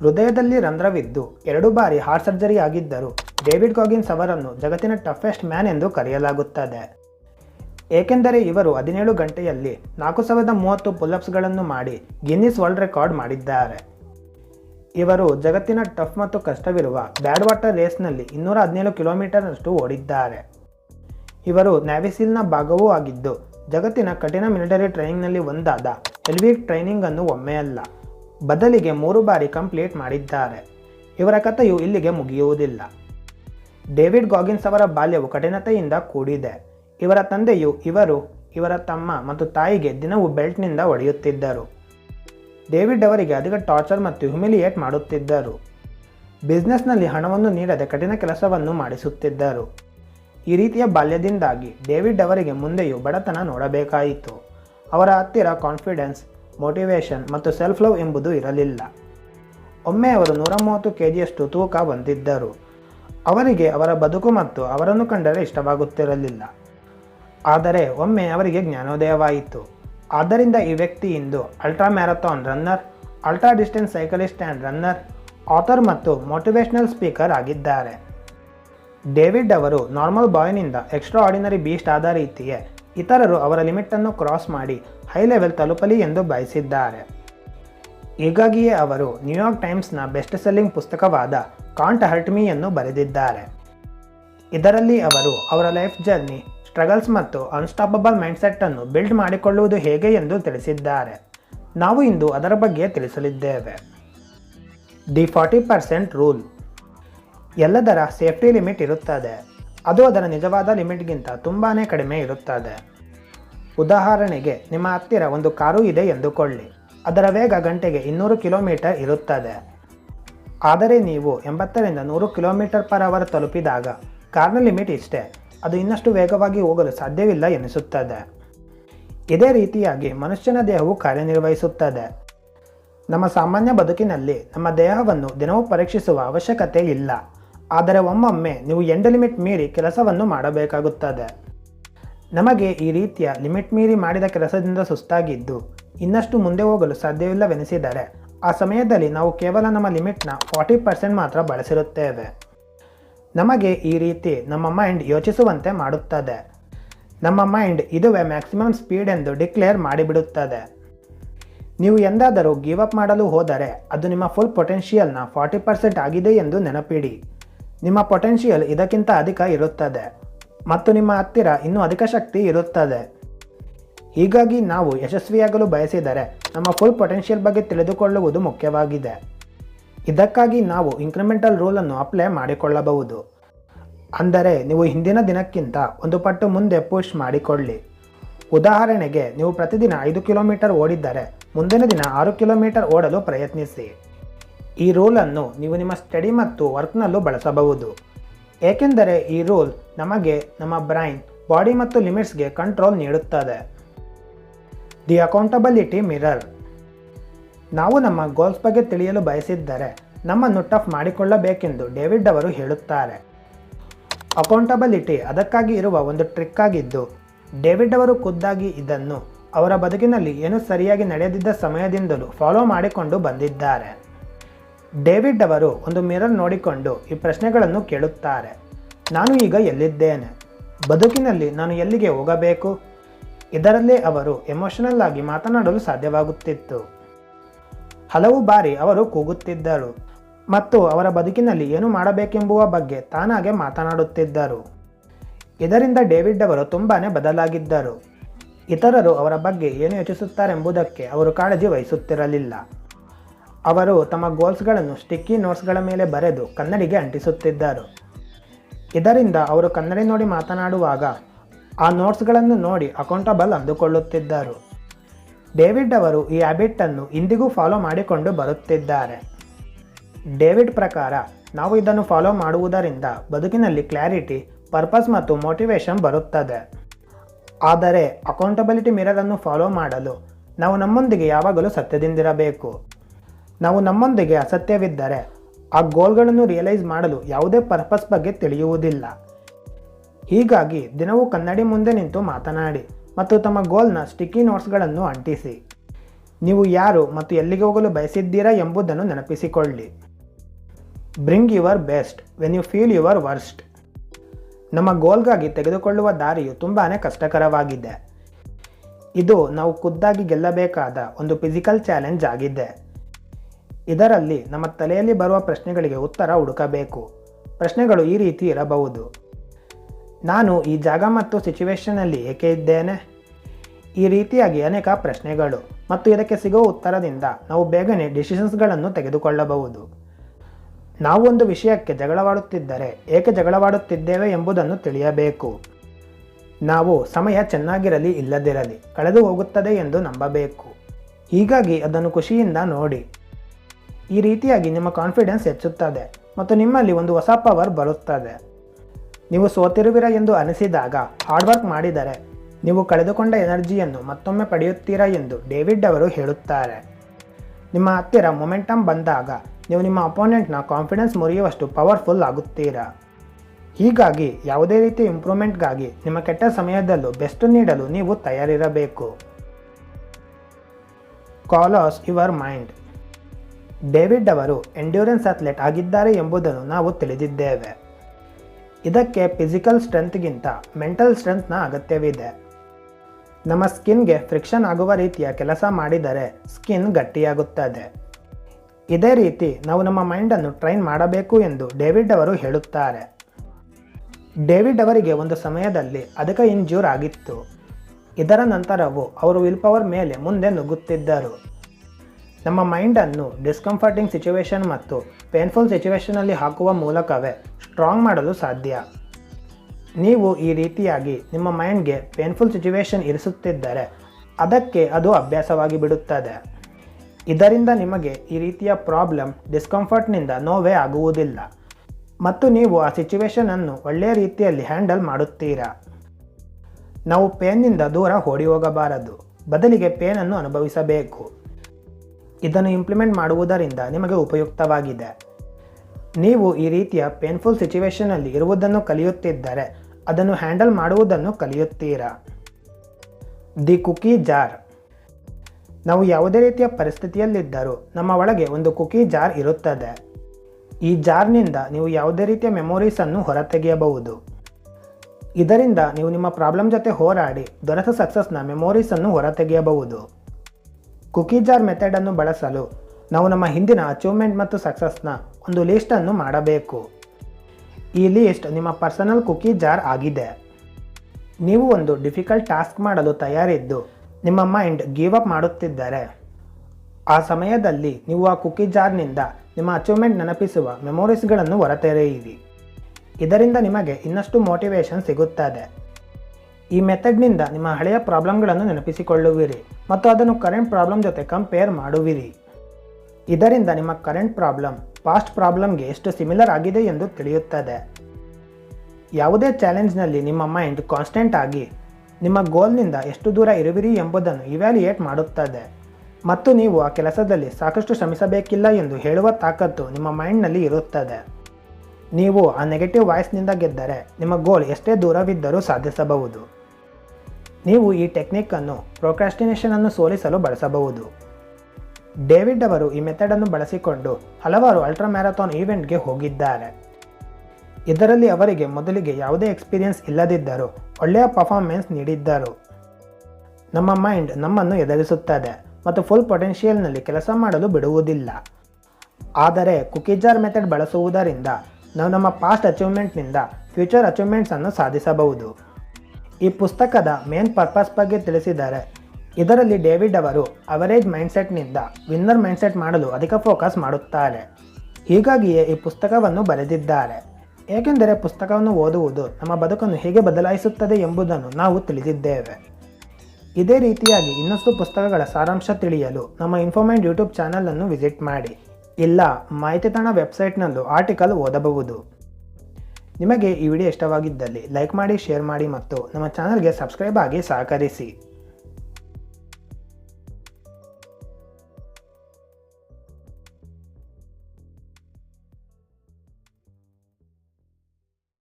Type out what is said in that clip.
ಹೃದಯದಲ್ಲಿ ರಂಧ್ರವಿದ್ದು ಎರಡು ಬಾರಿ ಹಾರ್ಟ್ ಸರ್ಜರಿ ಆಗಿದ್ದರು ಡೇವಿಡ್ ಗಾಗಿನ್ಸ್ ಅವರನ್ನು ಜಗತ್ತಿನ ಟಫೆಸ್ಟ್ ಮ್ಯಾನ್ ಎಂದು ಕರೆಯಲಾಗುತ್ತದೆ. ಏಕೆಂದರೆ ಇವರು ಹದಿನೇಳು ಗಂಟೆಯಲ್ಲಿ ನಾಲ್ಕು ಸಾವಿರದ ಮೂವತ್ತು ಪುಲ್ಅಪ್ಸ್ಗಳನ್ನು ಮಾಡಿ ಗಿನ್ನಿಸ್ ವರ್ಲ್ಡ್ ರೆಕಾರ್ಡ್ ಮಾಡಿದ್ದಾರೆ. ಇವರು ಜಗತ್ತಿನ ಟಫ್ ಮತ್ತು ಕಷ್ಟವಿರುವ ಬ್ಯಾಡ್ ವಾಟರ್ ರೇಸ್ನಲ್ಲಿ ಇನ್ನೂರ ಹದಿನೇಳು ಕಿಲೋಮೀಟರ್ನಷ್ಟು ಓಡಿದ್ದಾರೆ. ಇವರು ನ್ಯಾವಿಸಿಲ್ನ ಭಾಗವೂ ಆಗಿದ್ದು ಜಗತ್ತಿನ ಕಠಿಣ ಮಿಲಿಟರಿ ಟ್ರೈನಿಂಗ್ನಲ್ಲಿ ಒಂದಾದ ಎಲ್ವಿಕ್ ಟ್ರೈನಿಂಗನ್ನು ಒಮ್ಮೆಯಲ್ಲ. ಬದಲಿಗೆ ಮೂರು ಬಾರಿ ಕಂಪ್ಲೀಟ್ ಮಾಡಿದ್ದಾರೆ. ಇವರ ಕಥೆಯು ಇಲ್ಲಿಗೆ ಮುಗಿಯುವುದಿಲ್ಲ. ಡೇವಿಡ್ ಗಾಗಿನ್ಸ್ ಅವರ ಬಾಲ್ಯವು ಕಠಿಣತೆಯಿಂದ ಕೂಡಿದೆ. ಇವರ ತಂದೆಯು ಇವರು, ಇವರ ತಮ್ಮ ಮತ್ತು ತಾಯಿಗೆ ದಿನವೂ ಬೆಲ್ಟ್ನಿಂದ ಒಡೆಯುತ್ತಿದ್ದರು ಡೇವಿಡ್ ಅವರಿಗೆ ಅಧಿಕ ಟಾರ್ಚರ್ ಮತ್ತು ಹ್ಯುಮಿಲಿಯೇಟ್ ಮಾಡುತ್ತಿದ್ದರು. ಬಿಸ್ನೆಸ್ನಲ್ಲಿ ಹಣವನ್ನು ನೀಡದೆ ಕಠಿಣ ಕೆಲಸವನ್ನು ಮಾಡಿಸುತ್ತಿದ್ದರು. ಈ ರೀತಿಯ ಬಾಲ್ಯದಿಂದಾಗಿ ಡೇವಿಡ್ ಅವರಿಗೆ ಮುಂದೆಯೂ ಬಡತನ ನೋಡಬೇಕಾಯಿತು. ಅವರ ಹತ್ತಿರ ಕಾನ್ಫಿಡೆನ್ಸ್ ಮೋಟಿವೇಶನ್ ಮತ್ತು ಸೆಲ್ಫ್ ಲವ್ ಎಂಬುದು ಇರಲಿಲ್ಲ. ಒಮ್ಮೆ ಅವರು ನೂರ ಮೂವತ್ತು ಕೆ ಜಿಯಷ್ಟು ತೂಕ ಹೊಂದಿದ್ದರು. ಅವರಿಗೆ ಅವರ ಬದುಕು ಮತ್ತು ಅವರನ್ನು ಕಂಡರೆ ಇಷ್ಟವಾಗುತ್ತಿರಲಿಲ್ಲ. ಆದರೆ ಒಮ್ಮೆ ಅವರಿಗೆ ಜ್ಞಾನೋದಯವಾಯಿತು. ಆದ್ದರಿಂದ ಈ ವ್ಯಕ್ತಿ ಇಂದು ultra marathon runner ultra distance cyclist and runner author ಮತ್ತು ಮೋಟಿವೇಶ್ನಲ್ ಸ್ಪೀಕರ್ ಆಗಿದ್ದಾರೆ. ಡೇವಿಡ್ ಅವರು ನಾರ್ಮಲ್ ಬಾಯ್ನಿಂದ ಎಕ್ಸ್ಟ್ರಾ ಆರ್ಡಿನರಿ ಬೀಸ್ಟ್ ಆದ ರೀತಿಯೇ ಇತರರು ಅವರ ಲಿಮಿಟನ್ನು ಕ್ರಾಸ್ ಮಾಡಿ ಹೈ ಲೆವೆಲ್ ತಲುಪಲಿ ಎಂದು ಬಯಸಿದ್ದಾರೆ. ಹೀಗಾಗಿಯೇ ಅವರು ನ್ಯೂಯಾರ್ಕ್ ಟೈಮ್ಸ್ನ ಬೆಸ್ಟ್ ಸೆಲ್ಲಿಂಗ್ ಪುಸ್ತಕವಾದ ಕಾಂಟ್ ಹರ್ಟ್ಮಿಯನ್ನು ಬರೆದಿದ್ದಾರೆ. ಇದರಲ್ಲಿ ಅವರು ಅವರ ಲೈಫ್ ಜರ್ನಿ ಸ್ಟ್ರಗಲ್ಸ್ ಮತ್ತು ಅನ್ಸ್ಟಾಪಬಲ್ ಮೈಂಡ್ಸೆಟ್ಟನ್ನು ಬಿಲ್ಡ್ ಮಾಡಿಕೊಳ್ಳುವುದು ಹೇಗೆ ಎಂದು ತಿಳಿಸಿದ್ದಾರೆ. ನಾವು ಇಂದು ಅದರ ಬಗ್ಗೆ ತಿಳಿಸಲಿದ್ದೇವೆ. ದಿ ಫಾರ್ಟಿ ಪರ್ಸೆಂಟ್ ರೂಲ್ ಎಲ್ಲದರ ಸೇಫ್ಟಿ ಲಿಮಿಟ್ ಇರುತ್ತದೆ. ಅದು ಅದರ ನಿಜವಾದ ಲಿಮಿಟ್ಗಿಂತ ತುಂಬಾ ಕಡಿಮೆ ಇರುತ್ತದೆ. ಉದಾಹರಣೆಗೆ, ನಿಮ್ಮ ಹತ್ತಿರ ಒಂದು ಕಾರು ಇದೆ ಎಂದುಕೊಳ್ಳಿ. ಅದರ ವೇಗ ಗಂಟೆಗೆ ಇನ್ನೂರು ಕಿಲೋಮೀಟರ್ ಇರುತ್ತದೆ. ಆದರೆ ನೀವು ಎಂಬತ್ತರಿಂದ ನೂರು ಕಿಲೋಮೀಟರ್ ಪರ್ ಅವರ್ ತಲುಪಿದಾಗ, ಕಾರ್ನ ಲಿಮಿಟ್ ಇಷ್ಟೇ. ಅದು ಇನ್ನಷ್ಟು ವೇಗವಾಗಿ ಹೋಗಲು ಸಾಧ್ಯವಿಲ್ಲ ಎನಿಸುತ್ತದೆ. ಇದೇ ರೀತಿಯಾಗಿ ಮನುಷ್ಯನ ದೇಹವು ಕಾರ್ಯನಿರ್ವಹಿಸುತ್ತದೆ. ನಮ್ಮ ಸಾಮಾನ್ಯ ಬದುಕಿನಲ್ಲಿ ನಮ್ಮ ದೇಹವನ್ನು ದಿನವೂ ಪರೀಕ್ಷಿಸುವ ಅವಶ್ಯಕತೆ ಇಲ್ಲ. ಆದರೆ ಒಮ್ಮೊಮ್ಮೆ ನೀವು ಎಂಡ್ ಲಿಮಿಟ್ ಮೀರಿ ಕೆಲಸವನ್ನು ಮಾಡಬೇಕಾಗುತ್ತದೆ. ನಮಗೆ ಈ ರೀತಿಯ ಲಿಮಿಟ್ ಮೀರಿ ಮಾಡಿದ ಕೆಲಸದಿಂದ ಸುಸ್ತಾಗಿದ್ದು, ಇನ್ನಷ್ಟು ಮುಂದೆ ಹೋಗಲು ಸಾಧ್ಯವಿಲ್ಲವೆನಿಸಿದರೆ, ಆ ಸಮಯದಲ್ಲಿ ನಾವು ಕೇವಲ ನಮ್ಮ ಲಿಮಿಟ್ನ ಫಾರ್ಟಿ ಪರ್ಸೆಂಟ್ ಮಾತ್ರ ಬಳಸಿರುತ್ತೇವೆ. ನಮಗೆ ಈ ರೀತಿ ನಮ್ಮ ಮೈಂಡ್ ಯೋಚಿಸುವಂತೆ ಮಾಡುತ್ತದೆ. ನಮ್ಮ ಮೈಂಡ್ ಇದುವೇ ಮ್ಯಾಕ್ಸಿಮಮ್ ಸ್ಪೀಡ್ ಎಂದು ಡಿಕ್ಲೇರ್ ಮಾಡಿಬಿಡುತ್ತದೆ. ನೀವು ಎಂದಾದರೂ ಗಿವ್ ಅಪ್ ಮಾಡಲು ಹೋದರೆ, ಅದು ನಿಮ್ಮ ಫುಲ್ ಪೊಟೆನ್ಷಿಯಲ್ನ ಫಾರ್ಟಿ ಪರ್ಸೆಂಟ್ ಆಗಿದೆ ಎಂದು ನೆನಪಿಡಿ. ನಿಮ್ಮ ಪೊಟೆನ್ಷಿಯಲ್ ಇದಕ್ಕಿಂತ ಅಧಿಕ ಇರುತ್ತದೆ ಮತ್ತು ನಿಮ್ಮ ಹತ್ತಿರ ಇನ್ನೂ ಅಧಿಕ ಶಕ್ತಿ ಇರುತ್ತದೆ. ಹೀಗಾಗಿ ನಾವು ಯಶಸ್ವಿಯಾಗಲು ಬಯಸಿದರೆ ನಮ್ಮ ಫುಲ್ ಪೊಟೆನ್ಷಿಯಲ್ ಬಗ್ಗೆ ತಿಳಿದುಕೊಳ್ಳುವುದು ಮುಖ್ಯವಾಗಿದೆ. ಇದಕ್ಕಾಗಿ ನಾವು ಇನ್ಕ್ರಿಮೆಂಟಲ್ ರೂಲನ್ನು ಅಪ್ಲೈ ಮಾಡಿಕೊಳ್ಳಬಹುದು. ಅಂದರೆ ನೀವು ಹಿಂದಿನ ದಿನಕ್ಕಿಂತ ಒಂದು ಪಟ್ಟು ಮುಂದೆ ಪುಷ್ ಮಾಡಿಕೊಳ್ಳಿ. ಉದಾಹರಣೆಗೆ ನೀವು ಪ್ರತಿದಿನ ಐದು ಕಿಲೋಮೀಟರ್ ಓಡಿದ್ದರೆ ಮುಂದಿನ ದಿನ ಆರು ಕಿಲೋಮೀಟರ್ ಓಡಲು ಪ್ರಯತ್ನಿಸಿ. ಈ ರೂಲನ್ನು ನೀವು ನಿಮ್ಮ ಸ್ಟಡಿ ಮತ್ತು ವರ್ಕ್ನಲ್ಲೂ ಬಳಸಬಹುದು. ಏಕೆಂದರೆ ಈ ರೂಲ್ ನಮಗೆ ನಮ್ಮ ಬ್ರೈನ್ ಬಾಡಿ ಮತ್ತು ಲಿಮಿಟ್ಸ್ಗೆ ಕಂಟ್ರೋಲ್ ನೀಡುತ್ತದೆ. ದಿ ಅಕೌಂಟಬಿಲಿಟಿ ಮಿರರ್ ನಾವು ನಮ್ಮ ಗೋಲ್ಸ್ ಬಗ್ಗೆ ತಿಳಿಯಲು ಬಯಸಿದ್ದರೆ ನಮ್ಮನ್ನು ಟಫ್ ಮಾಡಿಕೊಳ್ಳಬೇಕೆಂದು ಡೇವಿಡ್ ಅವರು ಹೇಳುತ್ತಾರೆ. ಅಕೌಂಟಬಿಲಿಟಿ ಅದಕ್ಕಾಗಿ ಇರುವ ಒಂದು ಟ್ರಿಕ್ ಆಗಿದ್ದು ಡೇವಿಡ್ ಅವರು ಖುದ್ದಾಗಿ ಇದನ್ನು ಅವರ ಬದುಕಿನಲ್ಲಿ ಏನು ಸರಿಯಾಗಿ ನಡೆಯದಿದ್ದ ಸಮಯದಿಂದಲೂ ಫಾಲೋ ಮಾಡಿಕೊಂಡು ಬಂದಿದ್ದಾರೆ. ಡೇವಿಡ್ ಅವರು ಒಂದು ಮಿರರ್ ನೋಡಿಕೊಂಡು ಈ ಪ್ರಶ್ನೆಗಳನ್ನು ಕೇಳುತ್ತಾರೆ. ನಾನು ಈಗ ಎಲ್ಲಿದ್ದೇನೆ? ಬದುಕಿನಲ್ಲಿ ನಾನು ಎಲ್ಲಿಗೆ ಹೋಗಬೇಕು? ಇದರಲ್ಲೇ ಅವರು ಎಮೋಷನಲ್ ಆಗಿ ಮಾತನಾಡಲು ಸಾಧ್ಯವಾಗುತ್ತಿತ್ತು. ಹಲವು ಬಾರಿ ಅವರು ಕೂಗುತ್ತಿದ್ದರು ಮತ್ತು ಅವರ ಬದುಕಿನಲ್ಲಿ ಏನು ಮಾಡಬೇಕೆಂಬುವ ಬಗ್ಗೆ ತಾನಾಗೆ ಮಾತನಾಡುತ್ತಿದ್ದರು. ಇದರಿಂದ ಡೇವಿಡ್ ಅವರು ತುಂಬಾ ಬದಲಾಗಿದ್ದರು. ಇತರರು ಅವರ ಬಗ್ಗೆ ಏನು ಯೋಚಿಸುತ್ತಾರೆಂಬುದಕ್ಕೆ ಅವರು ಕಾಳಜಿ ವಹಿಸುತ್ತಿರಲಿಲ್ಲ. ಅವರು ತಮ್ಮ ಗೋಲ್ಸ್ಗಳನ್ನು ಸ್ಟಿಕ್ಕಿ ನೋಟ್ಸ್ಗಳ ಮೇಲೆ ಬರೆದು ಕನ್ನಡಿಗೆ ಅಂಟಿಸುತ್ತಿದ್ದರು. ಇದರಿಂದ ಅವರು ಕನ್ನಡಿ ನೋಡಿ ಮಾತನಾಡುವಾಗ ಆ ನೋಟ್ಸ್ಗಳನ್ನು ನೋಡಿ ಅಕೌಂಟಬಲ್ ಅಂದುಕೊಳ್ಳುತ್ತಿದ್ದರು. ಡೇವಿಡ್ ಅವರು ಈ ಹ್ಯಾಬಿಟನ್ನು ಇಂದಿಗೂ ಫಾಲೋ ಮಾಡಿಕೊಂಡು ಬರುತ್ತಿದ್ದಾರೆ. ಡೇವಿಡ್ ಪ್ರಕಾರ, ನಾವು ಇದನ್ನು ಫಾಲೋ ಮಾಡುವುದರಿಂದ ಬದುಕಿನಲ್ಲಿ ಕ್ಲಾರಿಟಿ, ಪರ್ಪಸ್ ಮತ್ತು ಮೋಟಿವೇಶನ್ ಬರುತ್ತದೆ. ಆದರೆ ಅಕೌಂಟಬಿಲಿಟಿ ಮಿರರನ್ನು ಫಾಲೋ ಮಾಡಲು ನಾವು ನಮ್ಮೊಂದಿಗೆ ಯಾವಾಗಲೂ ಸತ್ಯದಿಂದಿರಬೇಕು. ನಾವು ನಮ್ಮೊಂದಿಗೆ ಅಸತ್ಯವಿದ್ದರೆ ಆ ಗೋಲ್ಗಳನ್ನು ರಿಯಲೈಸ್ ಮಾಡಲು ಯಾವುದೇ ಪರ್ಪಸ್ ಬಗ್ಗೆ ತಿಳಿಯುವುದಿಲ್ಲ. ಹೀಗಾಗಿ ದಿನವೂ ಕನ್ನಡಿ ಮುಂದೆ ನಿಂತು ಮಾತನಾಡಿ ಮತ್ತು ತಮ್ಮ ಗೋಲ್ನ ಸ್ಟಿಕ್ಕಿ ನೋಟ್ಸ್ಗಳನ್ನು ಅಂಟಿಸಿ. ನೀವು ಯಾರು ಮತ್ತು ಎಲ್ಲಿಗೆ ಹೋಗಲು ಬಯಸಿದ್ದೀರಾ ಎಂಬುದನ್ನು ನೆನಪಿಸಿಕೊಳ್ಳಿ. Bring your best when you feel your worst ನಮ್ಮ ಗೋಲ್ಗಾಗಿ ತೆಗೆದುಕೊಳ್ಳುವ ದಾರಿಯು ತುಂಬಾ ಕಷ್ಟಕರವಾಗಿದೆ. ಇದು ನಾವು ಖುದ್ದಾಗಿ ಗೆಲ್ಲಬೇಕಾದ ಒಂದು ಫಿಸಿಕಲ್ ಚಾಲೆಂಜ್ ಆಗಿದೆ. ಇದರಲ್ಲಿ ನಮ್ಮ ತಲೆಯಲ್ಲಿ ಬರುವ ಪ್ರಶ್ನೆಗಳಿಗೆ ಉತ್ತರ ಹುಡುಕಬೇಕು. ಪ್ರಶ್ನೆಗಳು ಈ ರೀತಿ ಇರಬಹುದು. ನಾನು ಈ ಜಾಗ ಮತ್ತು ಸಿಚುವೇಶನಲ್ಲಿ ಏಕೆ ಇದ್ದೇನೆ? ಈ ರೀತಿಯಾಗಿ ಅನೇಕ ಪ್ರಶ್ನೆಗಳು. ಮತ್ತು ಇದಕ್ಕೆ ಸಿಗುವ ಉತ್ತರದಿಂದ ನಾವು ಬೇಗನೆ ಡಿಸಿಷನ್ಸ್ಗಳನ್ನು ತೆಗೆದುಕೊಳ್ಳಬಹುದು. ನಾವು ಒಂದು ವಿಷಯಕ್ಕೆ ಜಗಳವಾಡುತ್ತಿದ್ದರೆ ಏಕೆ ಜಗಳವಾಡುತ್ತಿದ್ದೇವೆ ಎಂಬುದನ್ನು ತಿಳಿಯಬೇಕು. ನಾವು ಸಮಯ ಚೆನ್ನಾಗಿರಲಿ ಇಲ್ಲದಿರಲಿ ಕಳೆದು ಹೋಗುತ್ತದೆ ಎಂದು ನಂಬಬೇಕು. ಹೀಗಾಗಿ ಅದನ್ನು ಖುಷಿಯಿಂದ ನೋಡಿ. ಈ ರೀತಿಯಾಗಿ ನಿಮ್ಮ ಕಾನ್ಫಿಡೆನ್ಸ್ ಹೆಚ್ಚುತ್ತದೆ ಮತ್ತು ನಿಮ್ಮಲ್ಲಿ ಒಂದು ಹೊಸ ಪವರ್ ಬರುತ್ತದೆ. ನೀವು ಸೋತಿರುವಿರ ಎಂದು ಅನಿಸಿದಾಗ ಹಾರ್ಡ್ ವರ್ಕ್ ಮಾಡಿದರೆ, ನೀವು ಕಳೆದುಕೊಂಡ ಎನರ್ಜಿಯನ್ನು ಮತ್ತೊಮ್ಮೆ ಪಡೆಯುತ್ತೀರಾ ಎಂದು ಡೇವಿಡ್ ಅವರು ಹೇಳುತ್ತಾರೆ. ನಿಮ್ಮ ಹತ್ತಿರ ಮೊಮೆಂಟಮ್ ಬಂದಾಗ, ನೀವು ನಿಮ್ಮ ಅಪೋನೆಂಟ್ನ ಕಾನ್ಫಿಡೆನ್ಸ್ ಮುರಿಯುವಷ್ಟು ಪವರ್ಫುಲ್ ಆಗುತ್ತೀರಾ. ಹೀಗಾಗಿ, ಯಾವುದೇ ರೀತಿಯ ಇಂಪ್ರೂವ್ಮೆಂಟ್ಗಾಗಿ ನಿಮ್ಮ ಕೆಟ್ಟ ಸಮಯದಲ್ಲೂ ಬೆಸ್ಟ್ ನೀಡಲು ನೀವು ತಯಾರಿರಬೇಕು. ಕಾಲಸ್ ಯುವರ್ ಮೈಂಡ್ ಡೇವಿಡ್ ಅವರು ಎಂಡ್ಯೂರೆನ್ಸ್ ಅಥ್ಲೆಟ್ ಆಗಿದ್ದಾರೆ ಎಂಬುದನ್ನು ನಾವು ತಿಳಿದಿದ್ದೇವೆ. ಇದಕ್ಕೆ ಫಿಸಿಕಲ್ ಸ್ಟ್ರೆಂತ್ಗಿಂತ ಮೆಂಟಲ್ ಸ್ಟ್ರೆಂತ್ನ ಅಗತ್ಯವಿದೆ. ನಮ್ಮ ಸ್ಕಿನ್ಗೆ ಫ್ರಿಕ್ಷನ್ ಆಗುವ ರೀತಿಯ ಕೆಲಸ ಮಾಡಿದರೆ ಸ್ಕಿನ್ ಗಟ್ಟಿಯಾಗುತ್ತದೆ. ಇದೇ ರೀತಿ ನಾವು ನಮ್ಮ ಮೈಂಡನ್ನು ಟ್ರೈನ್ ಮಾಡಬೇಕು ಎಂದು ಡೇವಿಡ್ ಅವರು ಹೇಳುತ್ತಾರೆ. ಡೇವಿಡ್ ಅವರಿಗೆ ಒಂದು ಸಮಯದಲ್ಲಿ ಅಧಿಕ ಇಂಜೂರ್ ಆಗಿತ್ತು. ಇದರ ನಂತರವೂ ಅವರು ವಿಲ್ ಪವರ್ ಮೇಲೆ ಮುಂದೆ ನುಗ್ಗುತ್ತಿದ್ದರು. ನಮ್ಮ ಮೈಂಡನ್ನು ಡಿಸ್ಕಂಫರ್ಟಿಂಗ್ ಸಿಚುವೇಶನ್ ಮತ್ತು ಪೇನ್ಫುಲ್ ಸಿಚುವೇಶನಲ್ಲಿ ಹಾಕುವ ಮೂಲಕವೇ ಸ್ಟ್ರಾಂಗ್ ಮಾಡಲು ಸಾಧ್ಯ. ನೀವು ಈ ರೀತಿಯಾಗಿ ನಿಮ್ಮ ಮೈಂಡ್ಗೆ ಪೇನ್ಫುಲ್ ಸಿಚುವೇಶನ್ ಇರಿಸುತ್ತಿದ್ದರೆ ಅದಕ್ಕೆ ಅದು ಅಭ್ಯಾಸವಾಗಿ ಬಿಡುತ್ತದೆ. ಇದರಿಂದ ನಿಮಗೆ ಈ ರೀತಿಯ ಪ್ರಾಬ್ಲಮ್ ಡಿಸ್ಕಂಫರ್ಟ್ನಿಂದ ನೋವೇ ಆಗುವುದಿಲ್ಲ. ಮತ್ತು ನೀವು ಆ ಸಿಚುವೇಶನನ್ನು ಒಳ್ಳೆಯ ರೀತಿಯಲ್ಲಿ ಹ್ಯಾಂಡಲ್ ಮಾಡುತ್ತೀರಾ? ನಾವು ಪೇನ್ನಿಂದ ದೂರ ಓಡಿ ಹೋಗಬಾರದು. ಬದಲಿಗೆ ಪೇನನ್ನು ಅನುಭವಿಸಬೇಕು. ಇದನ್ನು ಇಂಪ್ಲಿಮೆಂಟ್ ಮಾಡುವುದರಿಂದ ನಿಮಗೆ ಉಪಯುಕ್ತವಾಗಿದೆ. ನೀವು ಈ ರೀತಿಯ ಪೇನ್ಫುಲ್ ಸಿಚುವೇಶನಲ್ಲಿ ಇರುವುದನ್ನು ಕಲಿಯುತ್ತಿದ್ದರೆ ಅದನ್ನು ಹ್ಯಾಂಡಲ್ ಮಾಡುವುದನ್ನು ಕಲಿಯುತ್ತೀರಾ? ದಿ ಕುಕಿ ಜಾರ್ ನಾವು ಯಾವುದೇ ರೀತಿಯ ಪರಿಸ್ಥಿತಿಯಲ್ಲಿದ್ದರೂ ನಮ್ಮ ಒಳಗೆ ಒಂದು ಕುಕಿ ಜಾರ್ ಇರುತ್ತದೆ. ಈ ಜಾರ್ನಿಂದ ನೀವು ಯಾವುದೇ ರೀತಿಯ ಮೆಮೊರೀಸನ್ನು ಹೊರತೆಗೆಯಬಹುದು. ಇದರಿಂದ ನೀವು ನಿಮ್ಮ ಪ್ರಾಬ್ಲಮ್ ಜೊತೆ ಹೋರಾಡಿ ದೊರೆತ ಸಕ್ಸಸ್ನ ಮೆಮೊರೀಸನ್ನು ಹೊರತೆಗೆಯಬಹುದು. ಕುಕಿ ಜಾರ್ ಮೆಥಡನ್ನು ಬಳಸಲು ನಾವು ನಮ್ಮ ಹಿಂದಿನ ಅಚೀವ್ಮೆಂಟ್ ಮತ್ತು ಸಕ್ಸಸ್ನ ಒಂದು ಲೀಸ್ಟನ್ನು ಮಾಡಬೇಕು. ಈ ಲೀಸ್ಟ್ ನಿಮ್ಮ ಪರ್ಸನಲ್ ಕುಕಿ ಜಾರ್ ಆಗಿದೆ. ನೀವು ಒಂದು ಡಿಫಿಕಲ್ಟ್ ಟಾಸ್ಕ್ ಮಾಡಲು ತಯಾರಿದ್ದು ನಿಮ್ಮ ಮೈಂಡ್ ಗಿವ್ ಅಪ್ ಮಾಡುತ್ತಿದ್ದರೆ, ಆ ಸಮಯದಲ್ಲಿ ನೀವು ಆ ಕುಕಿ ಜಾರ್ನಿಂದ ನಿಮ್ಮ ಅಚೀವ್ಮೆಂಟ್ ನೆನಪಿಸುವ ಮೆಮೊರೀಸ್ಗಳನ್ನು ಹೊರತೆರೆಯಿರಿ. ಇದರಿಂದ ನಿಮಗೆ ಇನ್ನಷ್ಟು ಮೋಟಿವೇಶನ್ ಸಿಗುತ್ತದೆ. ಈ ಮೆಥಡ್ನಿಂದ ನಿಮ್ಮ ಹಳೆಯ ಪ್ರಾಬ್ಲಮ್ಗಳನ್ನು ನೆನಪಿಸಿಕೊಳ್ಳುವಿರಿ ಮತ್ತು ಅದನ್ನು ಕರೆಂಟ್ ಪ್ರಾಬ್ಲಮ್ ಜೊತೆ ಕಂಪೇರ್ ಮಾಡುವಿರಿ. ಇದರಿಂದ ನಿಮ್ಮ ಕರೆಂಟ್ ಪ್ರಾಬ್ಲಮ್, ಪಾಸ್ಟ್ ಪ್ರಾಬ್ಲಮ್ಗೆ ಎಷ್ಟು ಸಿಮಿಲರ್ ಆಗಿದೆ ಎಂದು ತಿಳಿಯುತ್ತದೆ. ಯಾವುದೇ ಚಾಲೆಂಜ್ನಲ್ಲಿ ನಿಮ್ಮ ಮೈಂಡ್ ಕಾನ್ಸ್ಟೆಂಟ್ ಆಗಿ ನಿಮ್ಮ ಗೋಲ್ನಿಂದ ಎಷ್ಟು ದೂರ ಇರುವಿರಿ ಎಂಬುದನ್ನು ಇವ್ಯಾಲ್ಯುಯೇಟ್ ಮಾಡುತ್ತದೆ. ಮತ್ತು ನೀವು ಆ ಕೆಲಸದಲ್ಲಿ ಸಾಕಷ್ಟು ಶ್ರಮಿಸಬೇಕಿಲ್ಲ ಎಂದು ಹೇಳುವ ತಾಕತ್ತು ನಿಮ್ಮ ಮೈಂಡ್ನಲ್ಲಿ ಇರುತ್ತದೆ. ನೀವು ಆ ನೆಗೆಟಿವ್ ವಾಯ್ಸ್ನಿಂದ ಗೆದ್ದರೆ ನಿಮ್ಮ ಗೋಲ್ ಎಷ್ಟೇ ದೂರವಿದ್ದರೂ ಸಾಧಿಸಬಹುದು. ನೀವು ಈ ಟೆಕ್ನಿಕ್ಕನ್ನು ಪ್ರೊಕ್ರಾಸ್ಟಿನೇಷನನ್ನು ಸೋಲಿಸಲು ಬಳಸಬಹುದು. ಡೇವಿಡ್ ಅವರು ಈ ಮೆಥಡನ್ನು ಬಳಸಿಕೊಂಡು ಹಲವಾರು ಅಲ್ಟ್ರಾ ಮ್ಯಾರಥಾನ್ ಈವೆಂಟ್ಗೆ ಹೋಗಿದ್ದಾರೆ. ಇದರಲ್ಲಿ ಅವರಿಗೆ ಮೊದಲಿಗೆ ಯಾವುದೇ ಎಕ್ಸ್ಪೀರಿಯನ್ಸ್ ಇಲ್ಲದಿದ್ದರೂ ಒಳ್ಳೆಯ ಪರ್ಫಾರ್ಮೆನ್ಸ್ ನೀಡಿದ್ದರು. ನಮ್ಮ ಮೈಂಡ್ ನಮ್ಮನ್ನು ಎದುರಿಸುತ್ತದೆ ಮತ್ತು ಫುಲ್ ಪೊಟೆನ್ಷಿಯಲ್ನಲ್ಲಿ ಕೆಲಸ ಮಾಡಲು ಬಿಡುವುದಿಲ್ಲ. ಆದರೆ ಕುಕಿಜಾರ್ ಮೆಥಡ್ ಬಳಸುವುದರಿಂದ ನಾವು ನಮ್ಮ ಪಾಸ್ಟ್ ಅಚೀವ್ಮೆಂಟ್ನಿಂದ ಫ್ಯೂಚರ್ ಅಚೀವ್ಮೆಂಟ್ಸನ್ನು ಸಾಧಿಸಬಹುದು. ಈ ಪುಸ್ತಕದ ಮೇನ್ ಪರ್ಪಸ್ ಬಗ್ಗೆ ತಿಳಿಸಿದ್ದಾರೆ. ಇದರಲ್ಲಿ ಡೇವಿಡ್ ಅವರು ಅವರೇಜ್ ಮೈಂಡ್ಸೆಟ್ನಿಂದ ವಿನ್ನರ್ ಮೈಂಡ್ಸೆಟ್ ಮಾಡಲು ಅಧಿಕ ಫೋಕಸ್ ಮಾಡುತ್ತಾರೆ ಹೀಗಾಗಿಯೇ ಈ ಪುಸ್ತಕವನ್ನು ಬರೆದಿದ್ದಾರೆ. ಏಕೆಂದರೆ ಪುಸ್ತಕವನ್ನು ಓದುವುದು ನಮ್ಮ ಬದುಕನ್ನು ಹೇಗೆ ಬದಲಾಯಿಸುತ್ತದೆ ಎಂಬುದನ್ನು ನಾವು ತಿಳಿದಿದ್ದೇವೆ. ಇದೇ ರೀತಿಯಾಗಿ ಇನ್ನಷ್ಟು ಪುಸ್ತಕಗಳ ಸಾರಾಂಶ ತಿಳಿಯಲು ನಮ್ಮ ಇನ್ಫೋಮೈಂಡ್ ಯೂಟ್ಯೂಬ್ ಚಾನಲನ್ನು ವಿಸಿಟ್ ಮಾಡಿ. ಇಲ್ಲ ಮಾಹಿತಿ ತಾಣ ವೆಬ್ಸೈಟ್ನಲ್ಲೂ ಆರ್ಟಿಕಲ್ ಓದಬಹುದು. ನಿಮಗೆ ಈ ವಿಡಿಯೋ ಇಷ್ಟವಾಗಿದ್ದಲ್ಲಿ ಲೈಕ್ ಮಾಡಿ ಶೇರ್ ಮಾಡಿ ಮತ್ತು ನಮ್ಮ ಚಾನಲ್ಗೆ ಸಬ್ಸ್ಕ್ರೈಬ್ ಆಗಿ ಸಹಕರಿಸಿ.